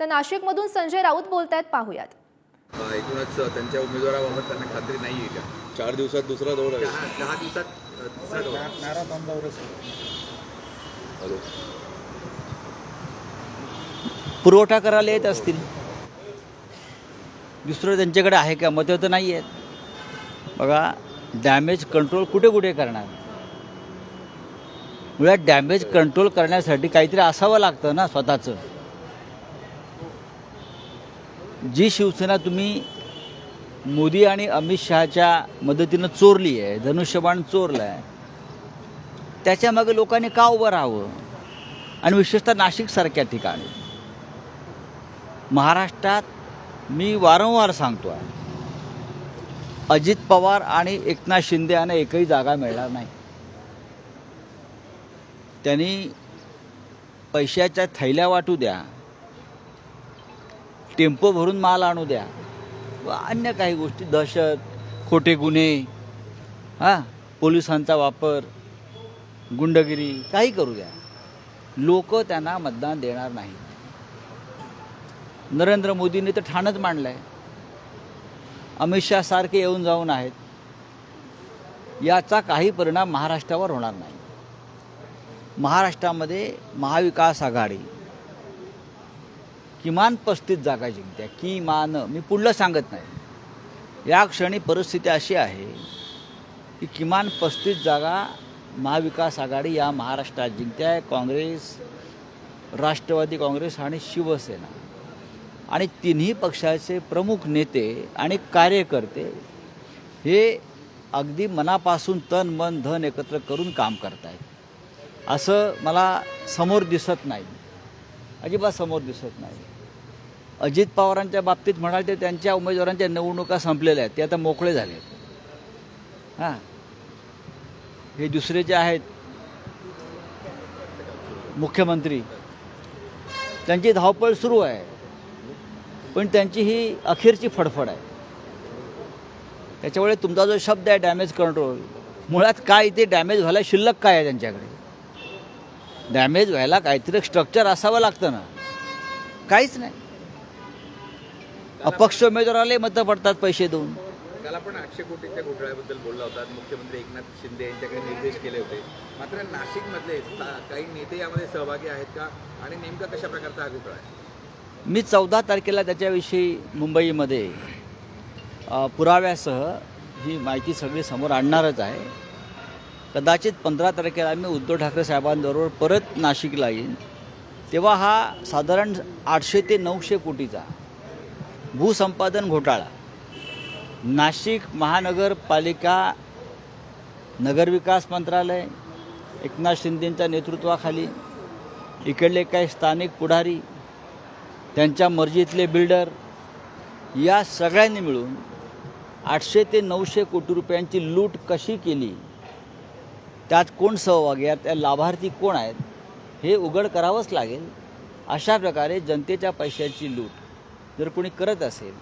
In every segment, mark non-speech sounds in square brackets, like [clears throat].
तर नाशिकमधून संजय राऊत बोलतायत पाहूयात. अ, एकूणच त्यांच्या उमेदवाराबाबत त्यांना खात्री नाही आहे का? चार दिवसात दुसरा दौरा आहे. दहा दहा दिवसात अ, तिसरा दौरा हॅलो. पुरवठा करायला येत असतील. दुसरं त्यांच्याकडे आहे का? मतं तर नाही आहेत. बघा डॅमेज कंट्रोल कुठे कुठे करणार? मुळात डॅमेज कंट्रोल करण्यासाठी काहीतरी असावं लागतं ना स्वतःचं. जी शिवसेना तुम्ही मोदी आणि अमित शहाच्या मदतीनं चोरली आहे धनुष्यबाण चोरलं आहे त्याच्यामागे लोकांनी का उभं राहावं? आणि विशेषतः नाशिकसारख्या ठिकाणी. महाराष्ट्रात मी वारंवार सांगतो आहे अजित पवार आणि एकनाथ शिंदे यांना एकही जागा मिळणार नाही. त्यांनी पैशाच्या थैल्या वाटू द्या टेम्पो भरून माल आणू द्या. व अन्य काही गोष्टी दहशत खोटे गुन्हे हां पोलिसांचा वापर गुंडगिरी काही करू द्या. लोक त्यांना मतदान देणार नाहीत. नरेंद्र मोदींनी तर ठाणच मांडलं आहे अमित शहा सारखे येऊन जाऊन आहेत. याचा काही परिणाम महाराष्ट्रावर होणार नाही. महाराष्ट्रामध्ये महाविकास आघाडी किमान पस्तीस जागा जिंकत्या. किमान मी पुढलं सांगत नाही. या क्षणी परिस्थिती अशी आहे की किमान पस्तीस जागा महाविकास आघाडी या महाराष्ट्रात जिंकत्या. काँग्रेस राष्ट्रवादी काँग्रेस आणि शिवसेना. आणि तिन्ही पक्षाचे प्रमुख नेते आणि कार्यकर्ते हे अगदी मनापासून तन मन धन एकत्र करून काम करत आहेत असं मला समोर दिसत नाही. अजिबात समोर दिसत नाही. अजित पवारांच्या बाबतीत म्हणाल ते त्यांच्या उमेदवारांच्या निवडणुका संपलेल्या आहेत. ते आता मोकळे झाले आहेत हां. हे दुसरे जे आहेत मुख्यमंत्री त्यांची धावपळ सुरू आहे. पण त्यांची ही अखेरची फडफड आहे. त्याच्यामुळे तुमचा जो शब्द आहे डॅमेज कंट्रोल मुळात काय इथे डॅमेज व्हायला शिल्लक काय आहे त्यांच्याकडे? डॅमेज व्हायला काहीतरी स्ट्रक्चर असावं लागतं ना. काहीच नाही. अपक्ष उमेदवाराला मतं पडतात पैसे देऊन. काल आपण आठशे कोटीच्या घोटाळ्याबद्दल बोलला होता. मुख्यमंत्री एकनाथ शिंदे यांच्याकडे निर्देश केले होते. मात्र नाशिकमधले काही नेते यामध्ये सहभागी आहेत का? आणि नेमका कशा प्रकारचा हा घोटाळा आहे? मी चौदा तारखेला त्याच्याविषयी मुंबईमध्ये पुराव्यासह ही माहिती सगळी समोर आणणारच आहे. कदाचित पंधरा तारखेला मी उद्धव ठाकरे साहेबांबरोबर परत नाशिकला येईन. तेव्हा हा साधारण आठशे ते नऊशे कोटीचा भूसंपादन घोटाळा नाशिक महानगरपालिका नगरविकास मंत्रालय एकनाथ शिंदेंच्या नेतृत्वाखाली इकडले काही स्थानिक पुढारी त्यांच्या मर्जीतले बिल्डर या सगळ्यांनी मिळून आठशे ते नऊशे कोटी रुपयांची लूट कशी केली? त्यात कोण सहभागी आहेत त्या लाभार्थी कोण आहेत हे उघड करावंच लागेल. अशा प्रकारे जनतेच्या पैशाची लूट जर कोणी करत असेल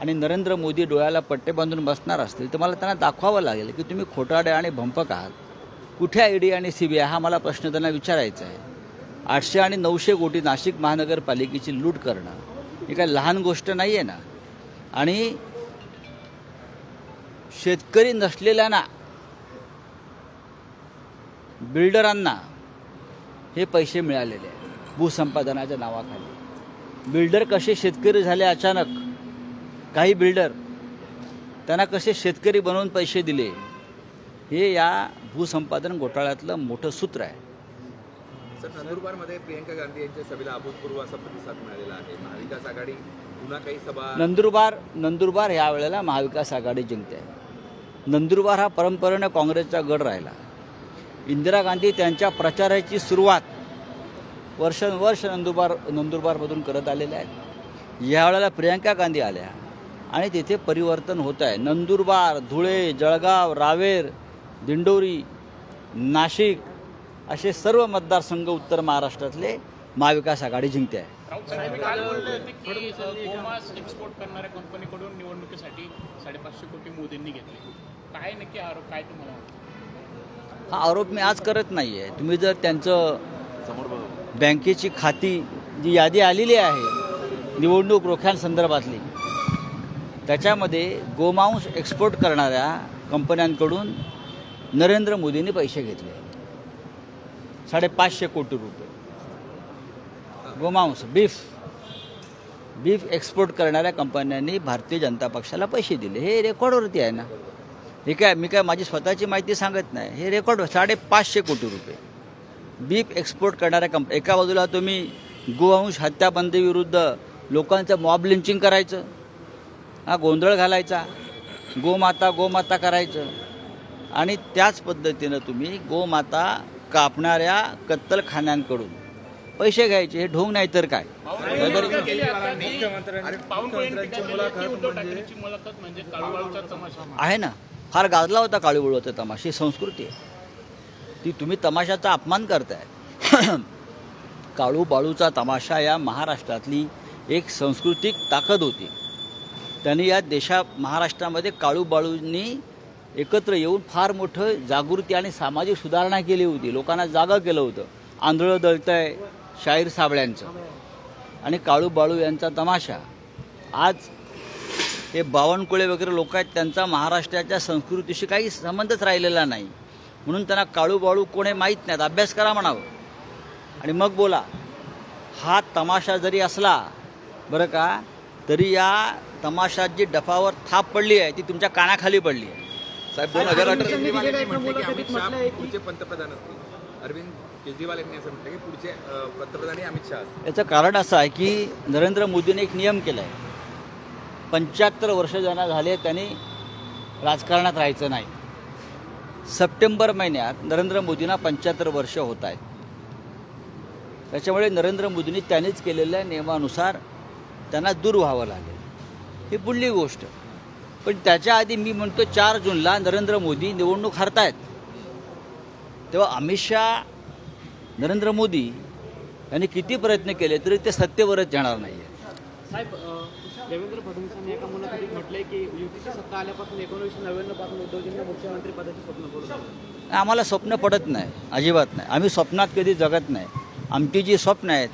आणि नरेंद्र मोदी डोळ्याला पट्टे बांधून बसणार असतील तर मला त्यांना दाखवावं लागेल की तुम्ही खोटाडे आणि भंपक आहात. कुठे आय डी आणि सी बी आय हा मला प्रश्न त्यांना विचारायचा आहे. आठशे आणि नऊशे कोटी नाशिक महानगरपालिकेची लूट करणं ही काय लहान गोष्ट नाही आहे ना. आणि शेतकरी नसलेल्यांना बिल्डरांना हे पैसे मिळालेले आहेत भूसंपादनाच्या नावाखाली. बिल्डर कसे शेतकरी झाले अचानक? काही बिल्डर त्यांना कसे शेतकरी बनवून पैसे दिले? हे या भूसंपादन घोटाळ्यातलं मोठं सूत्र आहे. सर नंदुरबारमध्ये प्रियंका गांधी यांच्या सभेला अभूतपूर्व असा प्रतिसाद मिळालेला आहे. महाविकास आघाडी पुन्हा काही सभा नंदुरबार नंदुरबार ह्या वेळेला महाविकास आघाडी जिंकते. नंदुरबार हा परंपरेनं काँग्रेसचा गड राहिला. इंदिरा गांधी त्यांच्या प्रचाराची सुरुवात वर्षानुवर्ष नंदुरबार नंदुरबारमधून करत आलेल्या आहेत. यावेळेला प्रियंका गांधी आल्या आणि तिथे परिवर्तन होत आहे. नंदुरबार धुळे जळगाव रावेर दिंडोरी नाशिक असे सर्व मतदारसंघ उत्तर महाराष्ट्रातले महाविकास आघाडी जिंकते आहे. कंपनीकडून निवडणुकीसाठी साडेपाचशे कोटी मोदींनी घेतले. काय नक्की आरोप काय तुम्हाला हा आरोप मी आज करत नाही आहे तुम्ही जर त्यांचं बँकेची खाती जी यादी आलेली आहे निवडणूक रोख्यांसंदर्भातली त्याच्यामध्ये गोमांस एक्सपोर्ट करणाऱ्या कंपन्यांकडून नरेंद्र मोदींनी पैसे घेतले. साडेपाचशे कोटी रुपये. गोमांस बीफ बीफ एक्सपोर्ट करणाऱ्या कंपन्यांनी भारतीय जनता पक्षाला पैसे दिले. हे रेकॉर्डवरती आहे ना. हे काय मी काय माझी स्वतःची माहिती सांगत नाही. हे रेकॉर्ड साडेपाचशे कोटी रुपये. बीफ एक्सपोर्ट करणाऱ्या कंप एका बाजूला तुम्ही गोवंश हत्याबंदीविरुद्ध लोकांचं मॉब लिंचिंग करायचं हा गोंधळ घालायचा गोमाता गोमाता करायचं आणि त्याच पद्धतीनं तुम्ही गोमाता कापणाऱ्या कत्तलखान्यांकडून पैसे घ्यायचे. हे ढोंग नाही तर काय? म्हणजे तमाशा आहे ना? फार गाजला होता काळूबळूचा तमाशा ही संस्कृती आहे. ती तुम्ही तमाशाचा अपमान करताय. [clears throat] काळू बाळूचा तमाशा या महाराष्ट्रातली एक सांस्कृतिक ताकद होती. त्यांनी या देशा महाराष्ट्रामध्ये काळू बाळूंनी एकत्र येऊन फार मोठं जागृती आणि सामाजिक सुधारणा केली होती. लोकांना जागा केलं होतं. आंधळं दळतंय शाहीर साबळ्यांचं. आणि काळू बाळू यांचा तमाशा आज हे बावनकुळे वगैरे लोक आहेत त्यांचा महाराष्ट्राच्या संस्कृतीशी काही संबंधच राहिलेला नाही. म्हणून त्यांना काळू बाळू कोणी माहीत नाहीत. अभ्यास करा म्हणावं. आणि मग बोला. हा तमाशा जरी असला बरं का तरी या तमाशात जी डफावर थाप पडली आहे ती तुमच्या कानाखाली पडली आहे. साहेब दोन हजार पुढचे पंतप्रधान असतील. अरविंद केजरीवाल यांनी असं म्हटलं की पुढचे पंतप्रधान हे अमित शहा याचं कारण असं आहे की नरेंद्र मोदीने एक नियम केला आहे पंच्याहत्तर वर्ष ज्यांना झाले त्यांनी राजकारणात राहायचं नाही. सप्टेंबर महिन्यात नरेंद्र मोदींना पंच्याहत्तर वर्ष होत आहेत. त्याच्यामुळे नरेंद्र मोदींनी त्यांनीच केलेल्या नियमानुसार त्यांना दूर व्हावं लागेल. ही पुढली गोष्ट. पण त्याच्या आधी मी म्हणतो चार जूनला नरेंद्र मोदी निवडणूक हरतायत. तेव्हा अमित शहा नरेंद्र मोदी यांनी किती प्रयत्न केले तरी ते सत्तेवरच येणार नाही साहेब देवेंद्र फडणवीसांनी एका मुलाखतीत म्हटलंय की युतीची सत्ता आल्यापासून एकोणीसशे नव्याण्णवपासून उद्धवजींना मुख्यमंत्री पदाचे स्वप्न पडत आम्हाला स्वप्न पडत नाही अजिबात नाही. आम्ही स्वप्नात कधी जगत नाही. आमची जी स्वप्न आहेत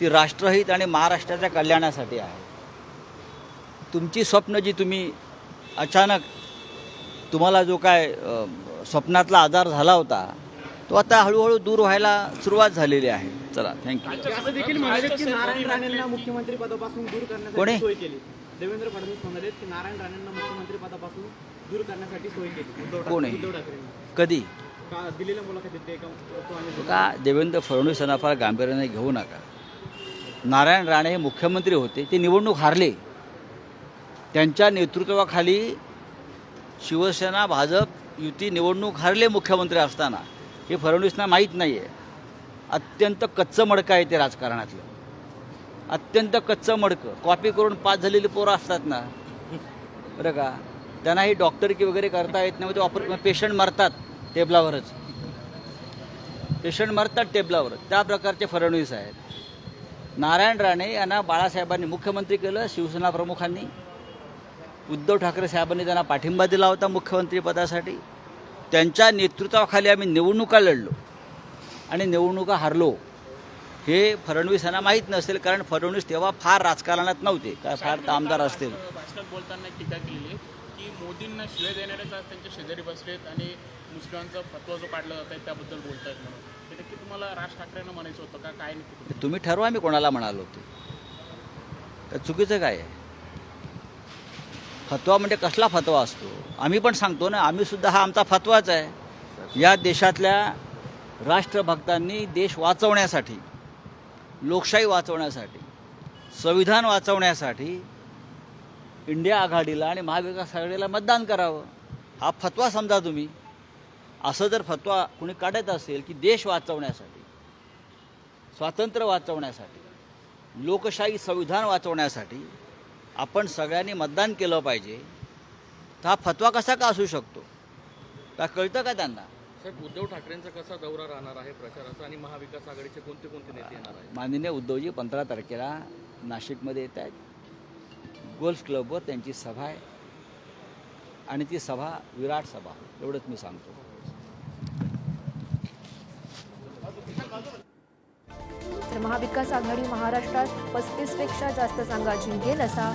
ती राष्ट्रहित आणि महाराष्ट्राच्या कल्याणासाठी आहे. तुमची स्वप्न जी तुम्ही अचानक तुम्हाला जो काय स्वप्नातला आजार झाला होता तो आता हळूहळू दूर व्हायला सुरुवात झालेली आहे. चला थँक्यू मुख्यमंत्री पदापासून दूर कोणी? करण्यासाठी सोय केली. देवेंद्र फडणवीस म्हणाले की नारायण राणेंना मुख्यमंत्री पदापासून दूर करण्यासाठी सोय केली. कोण? आहे? कधी? का दिलेल्या मुलाखतीत का? देवेंद्र फडणवीस यांना फार गांभीर्याने घेऊ नका. नारायण राणे हे मुख्यमंत्री होते ते निवडणूक हारले. त्यांच्या नेतृत्वाखाली शिवसेना भाजप युती निवडणूक हारले मुख्यमंत्री असताना. हे फडणवीसना माहीत नाही आहे अत्यंत कच्चं मडकं आहे ते राजकारणातलं. अत्यंत कच्चं मडकं. कॉपी करून पास झालेली पोरं असतात ना. बरं का? त्यांनाही डॉक्टर की वगैरे करता येत नाही मग ते ऑपर पेशंट मरतात टेबलावरच. पेशंट मरतात टेबलावर त्या प्रकारचे फडणवीस आहेत. नारायण राणे यांना बाळासाहेबांनी मुख्यमंत्री केलं शिवसेना प्रमुखांनी. उद्धव ठाकरे साहेबांनी त्यांना पाठिंबा दिला होता मुख्यमंत्रीपदासाठी त्यांच्या नेतृत्वाखाली आम्ही निवडणुका लढलो. आणि निवडणुका हारलो. हे फडणवीस यांना माहीत नसेल कारण फडणवीस तेव्हा फार राजकारणात नव्हते. काय फार आमदार असतील. भाषणात बोलताना टीका आहे की मोदींना शिळे देणारेच आज त्यांच्या शेजारी बसलेत आणि मुस्लिमांचा फतवा जो काढला जात आहे त्याबद्दल बोलतायत म्हणून. ते नक्की तुम्हाला राज ठाकरेंना म्हणायचं होतं का? काय नक्की तुम्ही ठरवा मी कोणाला म्हणालो होते. तर चुकीचं काय आहे? फतवा म्हणजे कसला फतवा असतो? आम्ही पण सांगतो ना आम्ही सुद्धा हा आमचा फतवाच आहे. या देशातल्या राष्ट्रभक्तांनी देश वाचवण्यासाठी लोकशाही वाचवण्यासाठी संविधान वाचवण्यासाठी इंडिया आघाडीला आणि महाविकास आघाडीला मतदान करावं. हा फतवा समजा तुम्ही. असं जर फतवा कुणी काढत असेल की देश वाचवण्यासाठी स्वातंत्र्य वाचवण्यासाठी लोकशाही संविधान वाचवण्यासाठी आपण सगळ्यांनी मतदान केलं पाहिजे तर हा फतवा कसा का असू शकतो? का कळतं का त्यांना? साहेब उद्धव ठाकरेंचा कसा दौरा राहणार आहे प्रचाराचा आणि महाविकास आघाडीचे कोणते कोणते नेते येणार आहेत? माननीय उद्धवजी पंधरा तारखेला नाशिकमध्ये येत आहेत. गोल्फ क्लबवर त्यांची सभा आहे. आणि ती सभा विराट सभा एवढंच मी सांगतो. महाविकास आघाडी महाराष्ट्रात पस्तीसपेक्षा जास्त जागा जिंकेल असा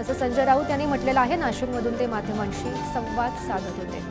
असं संजय राऊत यांनी म्हटलेलं आहे. नाशिकमधून ते माध्यमांशी संवाद साधत होते.